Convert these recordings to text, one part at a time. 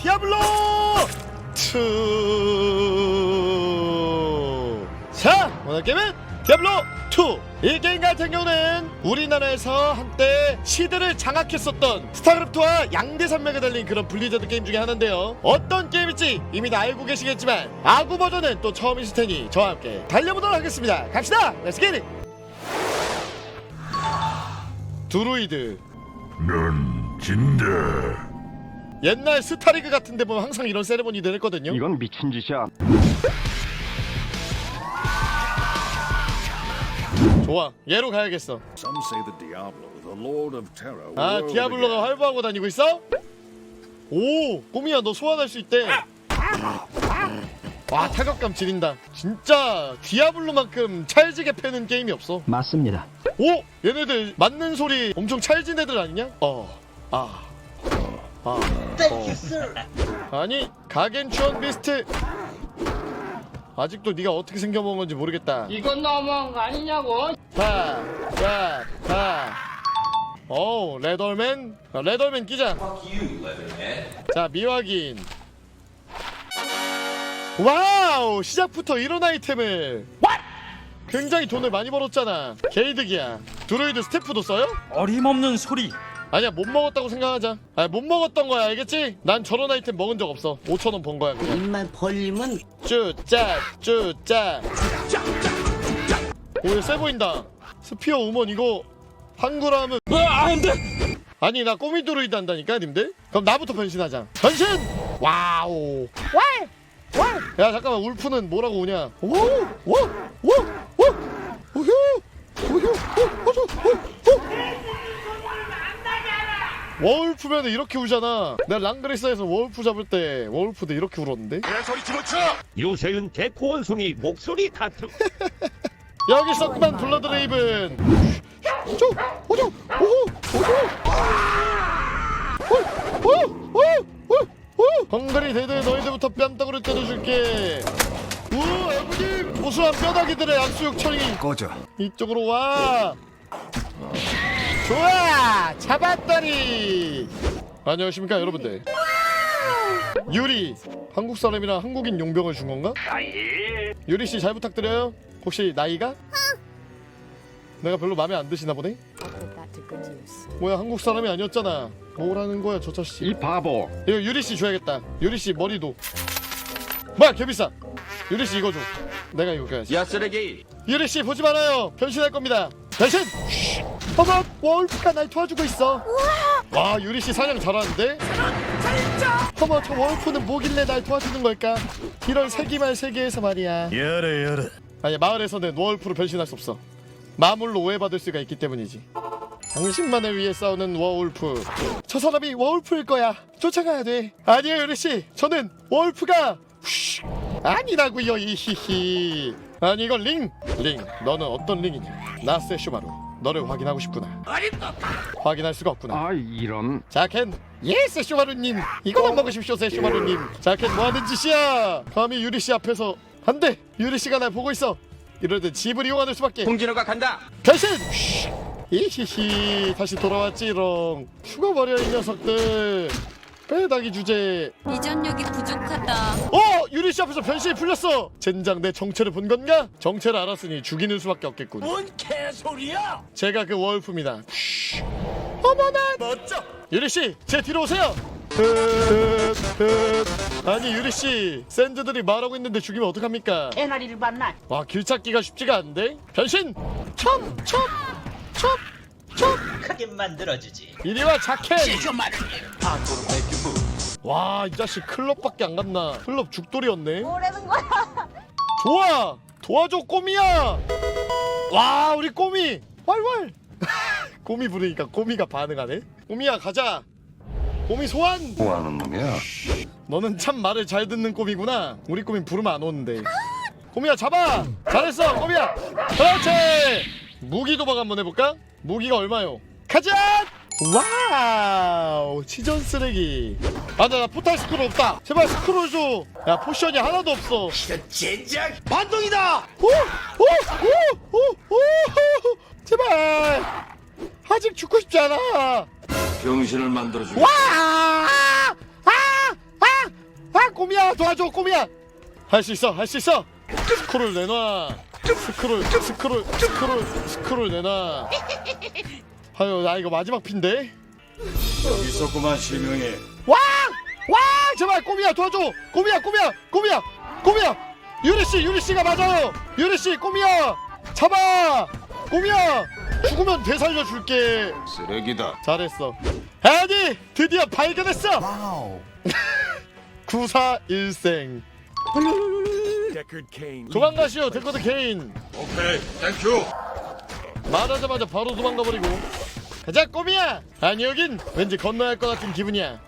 디아블로 2. 자, 오늘 게임은 디아블로 2. 이 게임 같은 경우는 우리나라에서 한때 시대를 장악했었던 스타크래프트와 양대 산맥에 달린 그런 블리자드 게임 중에 하나인데요. 어떤 게임일지 이미 다 알고 계시겠지만 아구 버전은 또 처음이실 테니 저와 함께 달려보도록 하겠습니다. 갑시다. 렛츠 기릿. 드루이드 넌 진다. 옛날 스타리그 같은 데 보면 항상 이런 세레모니들 했거든요. 이건 미친 짓이야. 좋아. 얘로 가야겠어. Some say the Diablo, the Lord of Terror. will 아, 디아블로가 again. 활보하고 다니고 있어? 오, 꼬미야 너 소환할 수 있대. 와, 타격감 지린다. 진짜 디아블로만큼 찰지게 패는 게임이 없어. 맞습니다. 오, 얘네들 맞는 소리 엄청 찰진 애들 아니냐? 어, 아, 아, 어. 아니 가겐추원 비스트. 아직도 네가 어떻게 생겨먹은 건지 모르겠다. 이건 너무한 거 아니냐고. 파, 야, 파. 어우, 레더맨. 어, 레더맨 끼자. 자, 미확인. 와우, 시작부터 이런 아이템을. 굉장히 돈을 많이 벌었잖아. 게이득이야. 드로이드 스태프도 써요? 어림없는 소리 아니야, 못 먹었다고 생각하자. 아, 못 먹었던 거야, 알겠지? 난 저런 아이템 먹은 적 없어. 5천원 번 거야, 그냥. 입만 벌리면 쭈짜, 쭈짜. 오, 세 보인다. 스피어 우먼 이거 한글하면 안돼 아니 나 꼬미 드로이드 한다니까 님들 그럼 나부터 변신하자 변신 와우 왈! 왈! 야 잠깐만 울프는 뭐라고 오냐 오오오오오 오휴 오휴 워울프면 이렇게 울잖아. 내가 랑그리스에서 워울프 잡을 때 워울프도 이렇게 울었는데? 요새는 개코 원숭이 목소리 같은 여기 있었구만 블러드 레이븐. 오조 오조 오호 오호 오오 오 오 헝가리 대대 너희들부터 뺨떡으로 때려줄게. 우 아버님! 고소한 뼈다귀들의 악수육 처리 꺼져. 이쪽으로 와 좋아 잡았다리 안녕하십니까 여러분들 유리 한국 사람이랑 한국인 용병을 준 건가? 유리 씨 잘 부탁드려요. 혹시 나이가? 내가 별로 마음에 안 드시나 보네. 뭐야 한국 사람이 아니었잖아. 뭐라는 거야 저 자식. 이 바보. 이거 유리 씨 줘야겠다. 유리 씨 머리도. 뭐야 개비싸. 유리 씨 이거 줘. 내가 이거 껴야지. 야 쓰레기 유리 씨 보지 말아요. 변신할 겁니다. 변신. 쉬. 어머 월프가 날 도와주고 있어. 와 유리 씨 사냥 잘하는데. 어머 저 월프는 뭐길래 날 도와주는 걸까? 이런 세기말 세계에서 말이야. 열어 열어. 아니 마을에서는 워울프로 변신할 수 없어. 마물로 오해받을 수가 있기 때문이지. 당신만을 위해 싸우는 워울프. 저 사람이 워울프일 거야. 쫓아가야 돼. 아니에요, 유리 씨. 저는 워울프가 휘, 아니라고요, 이히히. 아니 이건 링. 링, 너는 어떤 링이냐? 나 세 슈마루. 너를 확인하고 싶구나. 확인할 수가 없구나. 아 이런. 자켄! 예 세슈마루님! 이거만 먹으십시오 세슈마루님. 자켄 뭐하는 짓이야? 감히 유리 씨 앞에서. 안돼! 유리 씨가 날 보고 있어. 이럴 땐 집을 이용하는 수밖에. 홍진호가 간다! 변신! 쉬. 이히히 다시 돌아왔지롱 죽어버려 이 녀석들 빼다기 주제 이전력이 부족하다. 어 유리 씨 앞에서 변신이 풀렸어 젠장 내 정체를 본 건가 정체를 알았으니 죽이는 수밖에 없겠군 뭔 개소리야 제가 그 월프입니다. 쉬. 어머나 멋져. 유리 씨, 제 뒤로 오세요. 아니 유리 씨, 샌드들이 말하고 있는데 죽이면 어떡합니까? 개나리를 봤나? 와 길 찾기가 쉽지가 않은데. 변신. 첩, 첩, 첩, 첩. 크게 만들어주지. 이리 와 자켓. 와 이 자식 클럽밖에 안 갔나? 클럽 죽돌이었네. 뭐라는 거야? 좋아 도와줘 꼬미야! 와 우리 꼬미! 왈왈! 꼬미 부르니까 꼬미가 반응하네. 꼬미야 가자. 꼬미 소환! 뭐 하는 놈이야? 너는 참 말을 잘 듣는 꼬미구나. 우리 꼬미 부르면 안 오는데. 꼬미야 잡아! 잘했어 꼬미야! 그렇지! 무기 도박 한번 해볼까? 무기가 얼마요? 가자! 와 우 치전 쓰레기 아나 나 포탈 스크롤 없다 제발 스크롤 줘야 포션이 하나도 없어 젠장! 반동이다! 오! 오! 오! 오! 오! 제발! 아직 죽고 싶지 않아! 병신을 만들어주고. 와! 아! 아! 꼬미야 도와줘 꼬미야 할 수 있어 할 수 있어 스크롤 내놔 스크롤 스크롤 스크롤 스크롤 내놔 아유 나 이거 마지막 핀데 여기 있었구만 실명이. 와! 와! 제발 꼬미야 도와줘! 꼬미야 꼬미야 꼬미야! 꼬미야! 유리씨 유리씨가 맞아요! 유리씨 꼬미야! 잡아! 꼬미야! 죽으면 되살려 줄게. 쓰레기다. 잘했어. 아니 드디어 발견했어! 구사 일생. 도망가시오 데코드 케인. 오케이, 땡큐. 말하자마자 바로 도망가버리고 가자 꼬미야 아니 여긴 왠지 건너야 할 것 같은 기분이야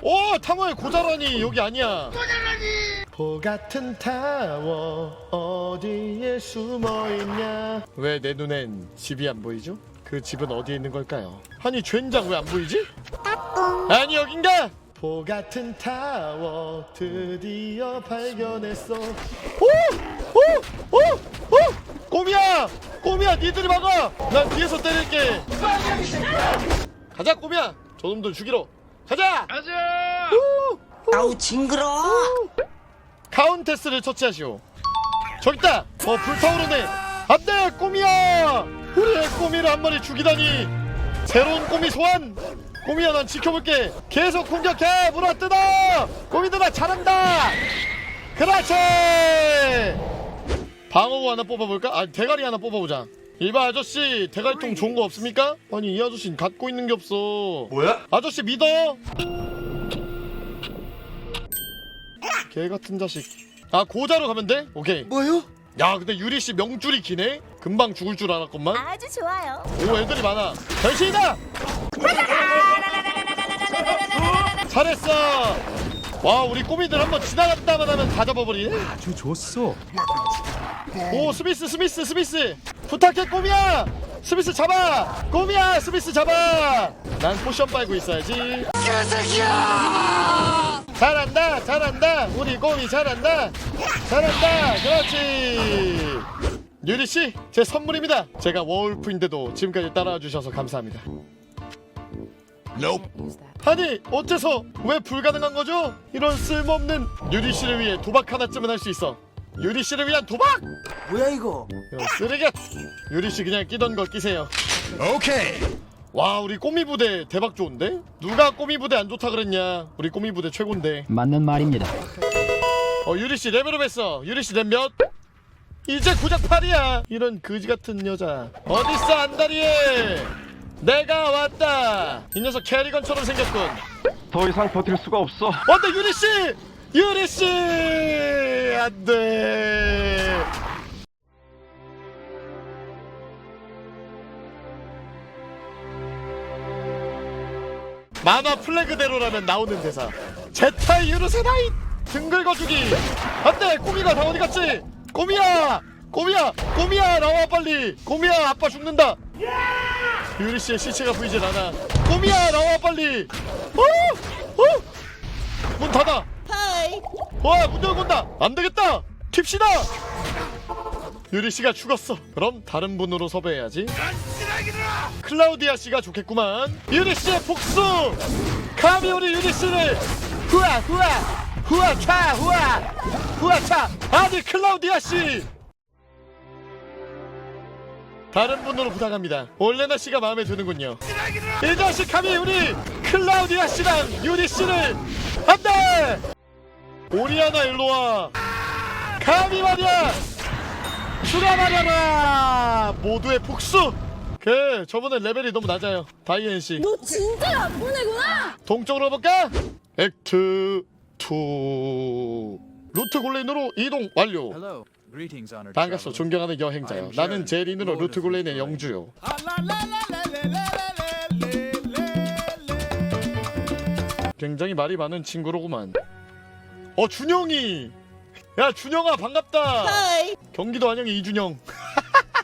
오 타워의 고자라니 여기 아니야 보 같은 타워 어디에 숨어 있냐 왜 내 눈엔 집이 안 보이죠? 그 집은 어디에 있는 걸까요? 아니 젠장 왜 안 보이지? 아니 여긴가? 보 같은 타워 드디어 발견했어 오! 오! 오! 오! 꼬미야! 꼬미야 니들이 막아! 난 뒤에서 때릴게 가자 꼬미야! 저놈들 죽이러 가자! 가자! 아우 징그러. 카운테스를 처치하시오 저기 있다! 어 불타오르네 안돼 꼬미야! 우리의 꼬미를 한 마리 죽이다니 새로운 꼬미 소환! 꼬미야 난 지켜볼게 계속 공격해 물어뜯어 꼬미들아 잘한다 그렇지 방어구 하나 뽑아볼까? 아 대가리 하나 뽑아보자 이봐 아저씨 대가리통 좋은 거 없습니까? 아니 이 아저씨는 갖고 있는 게 없어 뭐야? 아저씨 믿어 개 같은 자식 아 고자로 가면 돼? 오케이 뭐요? 야 근데 유리씨 명줄이 기네? 금방 죽을 줄 알았건만 아주 좋아요. 오 애들이 많아 변신이다 잘했어 와 우리 꼬미들 한번 지나갔다만 하면 다 잡아버리네 아주 좋소. 오 스미스 스미스 스미스. 부탁해 꼬미야. 스미스 잡아. 꼬미야 스미스 잡아. 난 포션 빨고 있어야지. 잘한다 잘한다. 우리 꼬미 잘한다. 잘한다. 그렇지. 유리씨 제 선물입니다. 제가 워울프인데도 지금까지 따라와 주셔서 감사합니다. 아니 어째서? 왜 불가능한 거죠? 이런 쓸모없는 유리 씨를 위해 도박 하나쯤은 할 수 있어 유리 씨를 위한 도박! 뭐야 이거? 야, 쓰레기 유리 씨 그냥 끼던 거 끼세요 오케이. 와 우리 꼬미 부대 대박 좋은데? 누가 꼬미 부대 안 좋다 그랬냐 우리 꼬미 부대 최곤데 맞는 말입니다. 어 유리 씨 레벨업 했어 유리씨 랩 몇? 이제 고작 8이야 이런 그지 같은 여자 어딨어 안다리에 내가 왔다 이 녀석 캐리건처럼 생겼군 더 이상 버틸 수가 없어. 안돼 유리 씨 유리 씨 안 돼. 만화 플래그대로라면 나오는 대사. 제타이 유르세나이! 등 긁어주기! 안돼! 꼬미가 다 어디 갔지? 꼬미야! 꼬미야! 꼬미야! 나와 빨리! 꼬미야 아빠 죽는다! 유리 씨의 시체가 보이질 않아. 꼬미야 나와 빨리! 어? 어? 문 닫아 와, 문 열고 온다! 안 되겠다! 킵시다! 유리 씨가 죽었어. 그럼 다른 분으로 섭외해야지. 클라우디아 씨가 좋겠구만. 유리 씨의 복수! 감히 우리 유리 씨를 후아 후아 후아 차 후아 후아 차 아니 클라우디아 씨! 다른 분으로 부탁합니다. 올레나 씨가 마음에 드는군요. 이 자식 감히 우리 클라우디아 씨랑 유리 씨를 안돼! 오리아나 일로와. 감히 말이야. 출하하려라 모두의 복수. 그 저번에 레벨이 너무 낮아요. 다이앤씨. 너 진짜 안 보내구나. 동쪽으로 볼까? 액트 2 루트 골레인으로 이동 완료. Hello. 반갑소. 존경하는 여행자요. 나는 제린으로 루트 골레인의 영주요. 굉장히 말이 많은 친구로구만 어 준영이. 야 준영아 반갑다. 경기도 안녕의 이준영.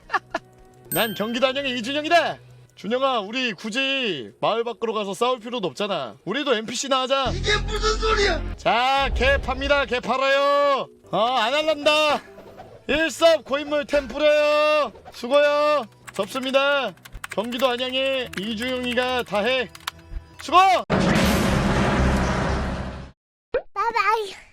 난 경기도 안녕의 이준영이다. 준영아 우리 굳이 마을 밖으로 가서 싸울 필요도 없잖아. 우리도 NPC나 하자. 이게 무슨 소리야? 자개 팝니다. 개 팔아요. 어 안 할란다. 일섭 고인물 템 뿌려요. 수고요. 접습니다. 경기도 안양에 이주영이가 다해. 수고 아이